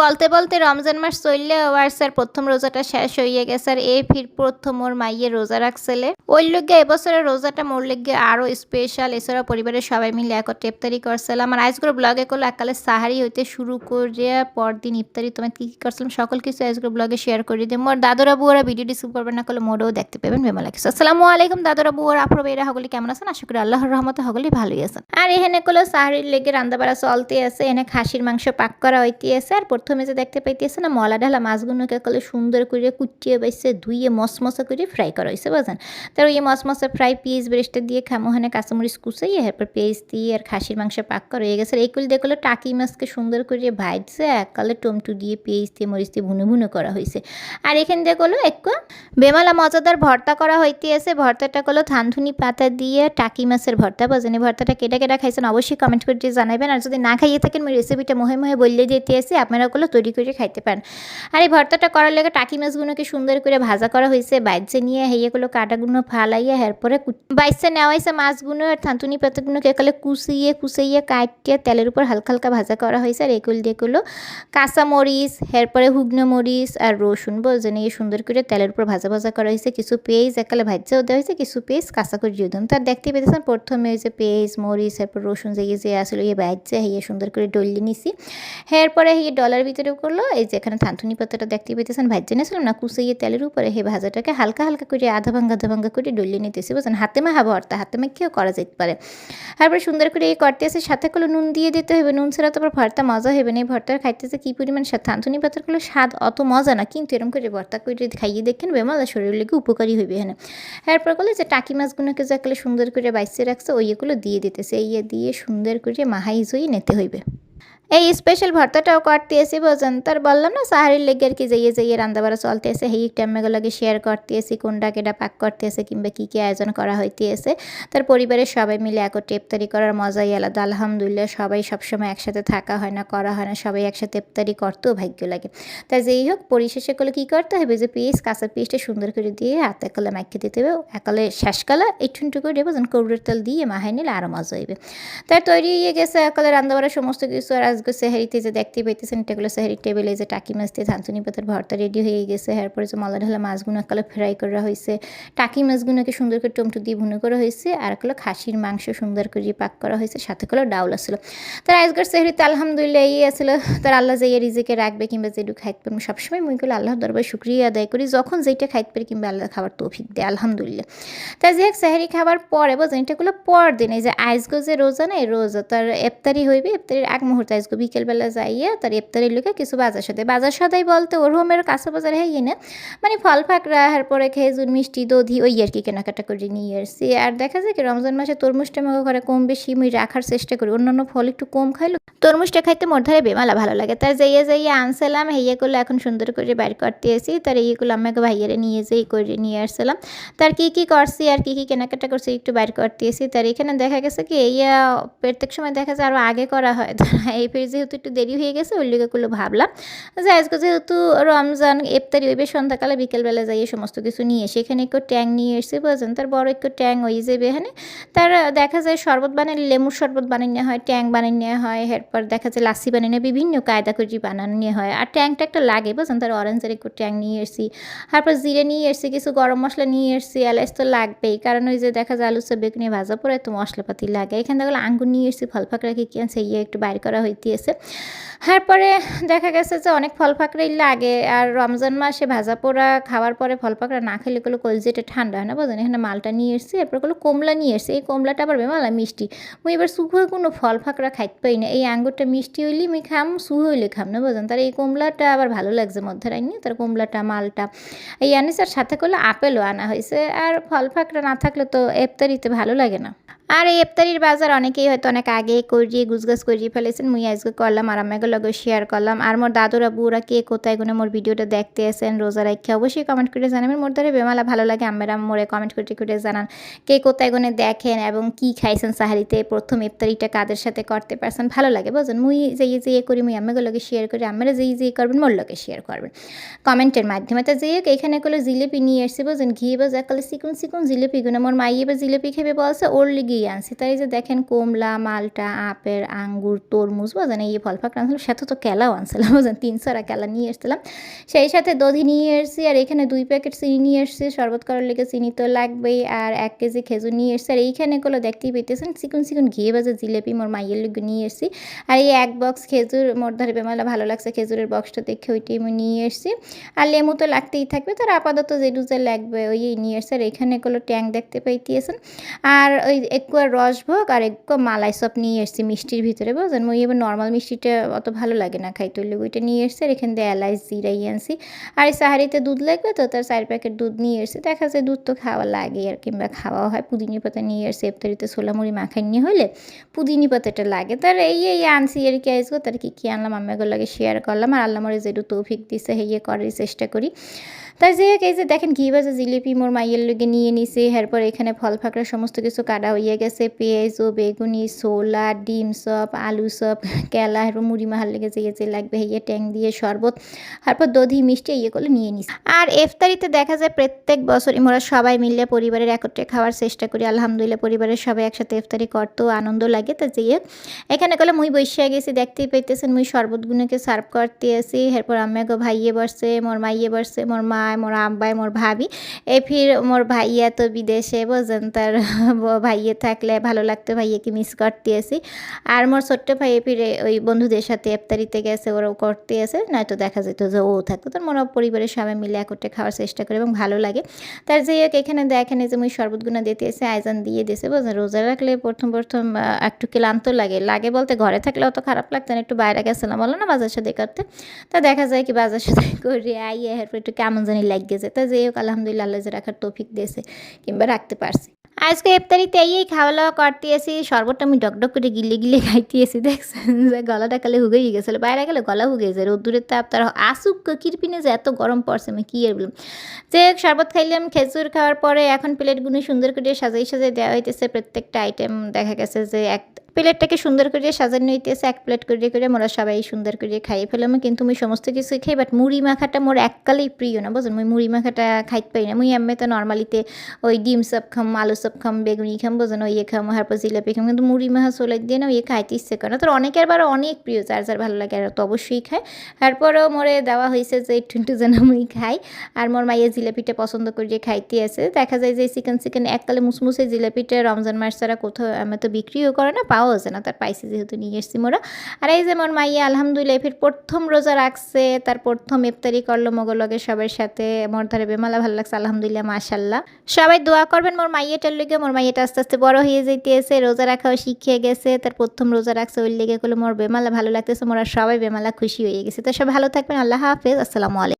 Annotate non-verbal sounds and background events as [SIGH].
বলতে বলতে রমজান মাস চললে ওয়ার্সের প্রথম রোজাটা শেষ হয়ে গেছে আর এই ফির প্রথম ওর মাইয়ে রোজা রাখছিলে। ওই লোকে এবছরের রোজাটা মোর লেগে আরও স্পেশাল এছাড়া পরিবারের সবাই মিলে এক ইফতারি করছিলাম। আর আজকের ব্লগে করল একালে সাহারি হইতে শুরু করে পরদিন ইফতারি, তোমার কি কি করছিলাম? সকল কিছু আজকের ব্লগে শেয়ার করে দিই মোর দাদুরা বুয়ারা ভিডিও রিসিভ করবেন না করলে মোড়েও দেখতে পাবেন বেমা লাগছে। আসসালামু আলাইকুম দাদুরা বুয়ার আপনার এরা হগলি কেমন আছেন? আশা করি আল্লাহর রহমতে হগলি ভালোই আছেন। আর এখানে করল সাহারির লেগে রান্না বাড়া চলতে আছে এনে খাসির মাংস পাক করা হইতে আছে, আর প্রথমে যে দেখতে পাইতেছে না মলা ঢালা মাছগুলোকে কলে সুন্দর করে কুচিয়ে বাইসে ধুইয়ে মশমশা করে ফ্রাই করা হয়েছে বুঝলেন তার ওই মশমশা ফ্রাই পিস ব্রেস্টে দিয়ে খামোহানে কাঁচামরিচ কুচাইয়ে এরপর পেঁয়াজ দিয়ে আর খাসির মাংস পাক করা হয়ে গেছে। এইগুলো দেখল টাকি মাছকে সুন্দর করে ভাজছে এককালে টমটু দিয়ে পেঁয়াজ দিয়ে মরিচ দিয়ে ভুনো ভুনো করা হয়েছে আর এখানে দেখল একটু বেমালা মজাদার ভর্তা করা হইতে আছে ভর্তাটা করল থানথুনি পাতা দিয়ে টাকি মাছের ভর্তা এই ভর্তাটা কেটা কেটা খাইছেন অবশ্যই কমেন্ট করে দিয়ে জানাবেন আর যদি না খাইয়ে থাকেন রেসিপিটা মহে মহে বললে দিতে আসি আপনারা ওগুলো তৈরি করে খাইতে পারেন। আর এই ভর্তাটা করার লেগে টাকি মাছগুলোকে সুন্দর করে ভাজা করা হয়েছে। বাইচে নিয়ে হেয়েগুলো কাটাগুলো ফালাইয়া এরপরে বাইচে নেওয়া হয়েছে মাছগুলো আর থানতুনি পাতাগুলোকে একালে কুচিয়ে কুচাইয়ে কাটিয়ে তেলের উপর হালকা হালকা ভাজা করা হয়েছে আর এগুলো যেগুলো কাঁচা মরিচ, এরপরে হুগনো মরিচ আর রসুন বোঝেন এই সুন্দর করে তেলের উপর ভাজা ভাজা করা হয়েছে। কিছু পেঁয়াজ একালে ভাজ্যেও দেওয়া হয়েছে, কিছু পেঁয়াজ কাঁচা করে দিয়ে দিন তার দেখতে পেতেছেন প্রথমে যে পেঁয়াজ, মরিচ, এরপর রসুন যে যে আসলে ইয়ে ভাজ্যে হিয়ে সুন্দর করে ডলিয়ে নিছি। এরপরে হিয়ে ডলার ভিতরে করল, এই যে এখানে থানথুনি পাতাটা দেখতে পেতেছেন ভাজ্যে নিয়েছিলাম না কুচিয়ে তেলের উপরে হে ভাজাটাকে হালকা হালকা করে আধা ভাঙ্গা আধা ভাঙ্গা করে ডলিয়ে নিতেছি, বুঝছেন? হাতে মা মাহা ভর্তা হাতে মেখেও করা যেতে পারে। তারপরে সুন্দর করে এই করতে আসে সাথে করলে নুন দিয়ে দিতে হবে, নুন ছাড়া তারপর ভর্তা মজা হবে না, এই ভর্তার খাইতেছে কী পরিমাণ স্বাদ? থানথুনি পাতারগুলো স্বাদ অত মজা না, কিন্তু এরকম করে ভর্তা করে খাইয়ে দেখেন বেমালা শরীরের লেগে উপকারী হইবে এখানে এরপর করলে যে টাকি মাছগুলোকে যে সুন্দর করে বাইসে রাখছে ওইগুলো দিয়ে দিতেছে, এই দিয়ে সুন্দর করে মাহাই নিতে হইবে। এই স্পেশাল ভর্তাটাও করতে এসে বোঝেন তার বললাম না সাহারির লেগে আর কি যাইয়ে যাইয়ে রান্দাবাড়া চলতে এসে? সেই টাইমগুলোকে শেয়ার করতে এসে, কোনটা কেটা পাক করতে এসে কিংবা কী কী আয়োজন করা হইতে এসে? তার পরিবারের সবাই মিলে একত্রে ইফতারি করার মজাই আলাদা। আলহামদুলিল্লাহ সবাই সবসময় একসাথে থাকা হয় না, করা হয় না, সবাই একসাথে ইফতারি করতেও ভাগ্য লাগে। তাই যেই হোক, পরিশেষে করলে কী করতে হবে? যে পিস কাঁচা পিসটা সুন্দর করে দিয়ে হাতে কলে মাখিয়ে দিতে হবে। একালে শেষকালে একটু করে বোঝেন কৌড়ের তেল দিয়ে মাহাই নিলে আরও মজা হইবে। তাই তৈরি হয়ে গেছে একালে রান্দাবাড়ার সমস্ত কিছু। আর আজকে সেহারিতে যে দেখতে পাইতেছেন এটাগুলো সেহারির টেবিলে যে টাকি মাছ দিয়ে ধানচুনি পাতার ভর্তা রেডি হয়ে গেছে। এরপরে যে মলা ঢালা মাছগুলো একালে ফ্রাই করা হয়েছে। টাকি মাছগুলোকে সুন্দর করে টমটো দিয়ে ভুনো করা হয়েছে। আর একলো খাসির মাংস সুন্দর করে পাক করা হয়েছে, সাথে করে ডাউল আসলো। তার আজকের সেহরিতে আলহামদুলিল্লাহ এই আসলো। তার আল্লাহ যে রিজিকে রাখবে কিংবা যেটু খাইতে পারব, সবসময় মুইগুলো আল্লাহর দরবার শুক্রিয়া আদায় করি। যখন যেটা খাইতে পারি কিংবা আল্লাহ খাবার তৌফিক দেয়, আলহামদুলিল্লাহ। তাই যে সেহারি খাবার পরে বোঝেন এটাগুলো পর দিন এই যে আইসগো যে রোজা না রোজা তার এফতারি হইবে, এফতারির এক মুহূর্তে আইসগো বিকেলবেলা যাইয়া তার ইফতারির লোকে কিছু বাজার সাথে বাজার সদাই বলতে ওর হোমের কাঁচা বাজার হ্যাঁ না। মানে ফল ফাঁকরা এরপরে খেজুর, মিষ্টি, দধি, ওই আর কি কেনাকাটা করে নিয়ে আসছি। আর দেখা যায় কি রমজান মাসে তরমুজটা আমাকে ঘরে কম বেশি মুই রাখার চেষ্টা করি। অন্যান্য ফল একটু কম খাইলো তরমুজটা খাইতে মোর ধারে বেমালা ভালো লাগে। তার যাইয়া যাইয়া আনছিলাম হেয়েগুলো এখন সুন্দর করে বাইর করতে আসি। তার এইগুলো আমাকে ভাইয়ারে নিয়ে যেই করে নিয়ে আসছিলাম। তার কি কি করছি আর কি কি কেনাকাটা করছি একটু বাইর করতে আসি। তার এখানে দেখা গেছে কি এই প্রত্যেক সময় দেখা যায় আরও আগে করা হয়। এই যেহেতু একটু দেরি হয়ে গেছে, ওই লিগেগুলো ভাবলাম যে আজকে যেহেতু রমজান, ইফতারি ওইবে সন্ধ্যাকালে বিকেলবেলা যাই সমস্ত কিছু নিয়ে এসে, এখানে একটু ট্যাং নিয়ে এসে বোঝেন তার বড় একটু ট্যাং ওই যাবে এখানে তার দেখা যায় শরবত বানালে লেমুর শরবত বানিয়ে নেওয়া হয়, ট্যাং বানিয়ে নেওয়া হয়, এরপর দেখা যায় লাসি বানিয়ে নেওয়া বিভিন্ন কায়দা করে বানানো নিয়ে হয়, আর ট্যাংটা একটা লাগে বুঝছেন তার অরেঞ্জের একটু ট্যাং নিয়ে এসেছি, তারপর জিরে নিয়ে এসেছি, কিছু গরম মশলা নিয়ে এসেছি, এলাচ তো লাগবেই, কারণ ওই যে দেখা যায় আলু সব বেগুনি ভাজা পরে তো মশলাপাতি লাগে, এখানে দেখলে আঙ্গুর নিয়ে এসেছি, ফল ফাঁকরা কি কিনছে ইয়ে একটু বাইর করা হইতেছে তারপরে দেখা গেছে যে অনেক ফল ফাঁকড়াই লাগে আর রমজান মাসে ভাজা পোড়া খাওয়ার পরে ফল ফাঁকড়া না খেলে গুলো কলজিটা ঠান্ডা হয় না বোঝেন এখানে মালটা নিয়ে এসেছি, এরপরগুলো কমলা নিয়ে এসেছি। এই কমলাটা আবার বেমালা মিষ্টি। মুই এবার হয়ে কোনো ফল ফাঁকড়া খাইতে পাই না। এই আঙ্গুরটা মিষ্টি হইলে আমি খাম সু হইলে খাম না বোঝেন তার এই কমলাটা আবার ভালো লাগছে মধ্যে রাইনি তার কমলাটা, মালটা, এই আনিস আর সাথে করলে আপেলও আনা হয়েছে। আর ফল ফাঁকড়া না থাকলে তো এফতারিতে ভালো লাগে না। আর এই ইফতারির বাজার অনেকেই হয়তো অনেক আগে করিয়ে গুজগাছ করিয়ে ফেলেছেন। মুই আজকে করলাম, আর আমি লগে শেয়ার করলাম। আর মোর দাদুরা বুড়া কে কোথায় গুনে মোর ভিডিওটা দেখতে আসেন রোজা রাখা অবশ্যই কমেন্ট করে জানাবেন। মোর দ্বারা বেমালা ভালো লাগে আমরা মোরে কমেন্ট করে করে জানান কে কোথায় গুনে দেখেন এবং কি খাইছেন সাহারিতে, প্রথম ইফতারিটা কাদের সাথে করতে পারছেন, ভালো লাগে। বুঝলেন মুই যেই যে করি, মুই আমি লগে শেয়ার করি আমরা যেই যে করবেন, মোর লগে শেয়ার করবেন। কমেন্টের মাধ্যমে। তো যেই এখানে করলে জিলেপি নিয়ে এসছি বুঝলেন ঘি বাজ একালে সিকুন সিকুন জিলেপি গুনে মোর মাই এবার জিলেপি খেবে বলছে, ওর লিগেই আনছি। তাই যে দেখেন, কমলা, মালটা, আপেল, আঙ্গুর, তরমুজ বুঝলেন এই ফল ফাঁকড়া আনছিলাম সাথে তো কেলাও আনছিলাম বুঝলেন তিনশোটা কেলা নিয়ে এসেছিলাম। সেই সাথে দধি নিয়ে এসেছি, আর এখানে দুই প্যাকেট চিনি নিয়ে এসেছি, শরবত করার লেগে চিনি তো লাগবেই, আর এক কেজি খেজুর নিয়ে এসেছি, আর এইখানে গুলো দেখতেই পেতেছেন, চিকন চিকন ঘিয়ে বাজে জিলেপি, মোর মাইয়ের লেগে নিয়ে এসেছি। আর এই এক বক্স খেজুর, মোর ধরে বেমালা ভালো লাগছে খেজুরের বক্সটা দেখে, ওইটাই আমি নিয়ে এসেছি। আর লেমু তো লাগতেই থাকবে, তার আপাতত যে ডুজে লাগবে ওই নিয়ে এসছে, আর এখানে এগুলো ট্যাঙ্ক দেখতে পাইতেছেন। আর ওই একটু রসভোগ, আর একটু মালাই সব নিয়ে এসছি মিষ্টির ভিতরে, বুঝলেন? মই এবার নর্মাল মিষ্টিটা অত ভালো লাগে না খাইতে। হলে ওইটা নিয়ে এসছে, আর এখান দিয়ে এলাচ জিরাই আনছি। আর এই সাহারিতে দুধ লাগবে তো, তার চার প্যাকেট দুধ নিয়ে এসছে। দেখা যায় দুধ তো খাওয়া লাগে আর কিংবা খাওয়া হয়। পুদিনি পাতা নিয়ে এসছে ইফতারিতে সোলামুড়ি মাখাই নিয়ে হলে পুদিনি পাতাটা লাগে। তার এই এই আনছি আর কি আসব তার কি, কী আনলাম, আমি লাগে শেয়ার করলাম। আর আল্লাহ মরে যেটু তৌফিক দিছে হেয়ে করার চেষ্টা করি। তাই যে এই যে দেখেন ঘি ভাজা জিলিপি মোর মাইয়ের লোকে নিয়ে নিছে। এরপর এখানে ফল ফাঁকড়া সমস্ত কিছু কাটা হইয়া গেছে। পেঁয়াজ ও বেগুনি, ছোলা, ডিম চপ আলু চপ কেলা, এরপর মুড়ি মাহার লেগে যে যে লাগবে ইয়ে ট্যাং দিয়ে শরবত, তারপর দধি, মিষ্টি ইয়ে করলে নিয়ে নিছে আর ইফতারিতে দেখা যায় প্রত্যেক বছরই মোরা সবাই মিলে পরিবারের একত্রে খাওয়ার চেষ্টা করি। আলহামদুলিল্লাহ পরিবারের সবাই একসাথে ইফতারি করতেও আনন্দ লাগে। তো যে এখানে গেলে মুই বসিয়া গেছি দেখতেই পাইতেছেন, মুই শরবতগুলোকে সার্ভ করতে আসি। এরপর আমি গো ভাইয়ে বসছে, মোর মাইয়ে বসছে, মোর মা, মোর আব্বাই মোর ভাবি। এ ফির মোর ভাইয়া তো বিদেশে বোঝেন, তার ভাইয়ে থাকলে ভালো লাগতো ভাইয়াকে মিস করতে আসি। আর মোর ছোট্ট ভাইয়ে ফিরে ওই বন্ধুদের সাথে ইফতারিতে গেছে ওরাও করতে আসে নয়তো দেখা যেত যে ও থাকতো। তার মোরা পরিবারের সবাই মিলে একত্রে খাওয়ার চেষ্টা করে এবং ভালো লাগে। তার যে এখানে দেখেন যে মুই শরবতগুলো দিতে এসে আয়োজন দিয়ে দিয়েছে বুঝলেন? রোজা রাখলে প্রথম প্রথম একটু ক্লান্ত লাগে। লাগে বলতে ঘরে থাকলে অত খারাপ লাগতো না, একটু বাইরে গেছিলাম বলো না, বাজার সাথে করতে। তা দেখা যায় কি বাজার সাথে [LAUGHS] করে, আইয়ে, এরপর একটু কেমন জানি লাগিয়েছে তা যে হোক, আলহামদুলিল্লাহ, আল্লাহ রাখার তৌফিক দিয়েছে, কিংবা রাখতে পারছি। আজকে ইফতারিতে এই খাওয়া দাওয়া করতে আসি শরবতটা আমি ডক ডক করে গিলে গিলে খাইতে আসি দেখছেন? যে গলাটা কালে হুগেই গেছিল, বাইরে গেলে গলা হুগে যায় রোদ্দুরের তাপ তার আসুক কিরপিনে যে এত গরম পড়ছে, আমি কী আর বললাম যে শরবত খাইলাম, খেজুর খাওয়ার পরে এখন প্লেটগুলো সুন্দর করে সাজাই সাজাই দেওয়া হইতেছে, প্রত্যেকটা আইটেম দেখা গেছে যে এক প্লেটটাকে সুন্দর করে সাজানো হইতেছে, এক প্লেট করে করে মোরা সবাই সুন্দর করে খাইয়ে ফেলাম। কিন্তু মুই সমস্ত কিছু খাই বাট মুড়ি মাখাটা মোর এককালেই প্রিয় না বুঝলেন মুই মুড়ি মাখাটা খাইতে পারি না। মুই এমনি তো নর্মালিতে ওই ডিম সব খাম, আলু সব খাম, বেগুনি খাম বোঝেন ওই ইয়ে খাম, তারপর জিলাপি খাম। কিন্তু মুড়ি মাখা চলে দিয়ে না ইয়ে খাইতে ইচ্ছে করে না। তোর অনেকের বার অনেক প্রিয়, যার যার ভালো লাগে আর তো অবশ্যই খায়। তারপরেও মোরে দেওয়া হয়েছে যে একটু একটু যেন মুই খাই। আর মোর মাইয়া জিলাপিটা পছন্দ করে খাইতে আছে। দেখা যায় যে চিকেন চিকেন এককালে মুসমুসে জিলাপিটা রমজান মাস ছাড়া কোথাও আমি তো বিক্রিও করে না পাওয়া যায় না, তার পাইছি যেহেতু নিয়ে এসছি মোরা। আর এই যে মোর মাইয়া, আলহামদুলিল্লাহ, ফির প্রথম রোজা রাখছে, তার প্রথম ইফতারি করল মগলগে সবার সাথে, মোর ধরে বেমালা ভালো লাগছে, আলহামদুলিল্লাহ মাশাল্লাহ সবাই দোয়া করবেন মোর মাইয়াটার লেগে মোর মাইয়াটা আস্তে আস্তে বড় হয়ে যাইতেছে, রোজা রাখাও শিখিয়ে গেছে, তার প্রথম রোজা রাখছে ওই লেগে করলে মোর বেমালা ভালো লাগতেছে, মোরা সবাই বেমালা খুশি হয়ে গেছে। তো সব ভালো থাকবেন, আল্লাহ হাফেজ, আসসালামু আলাইকুম।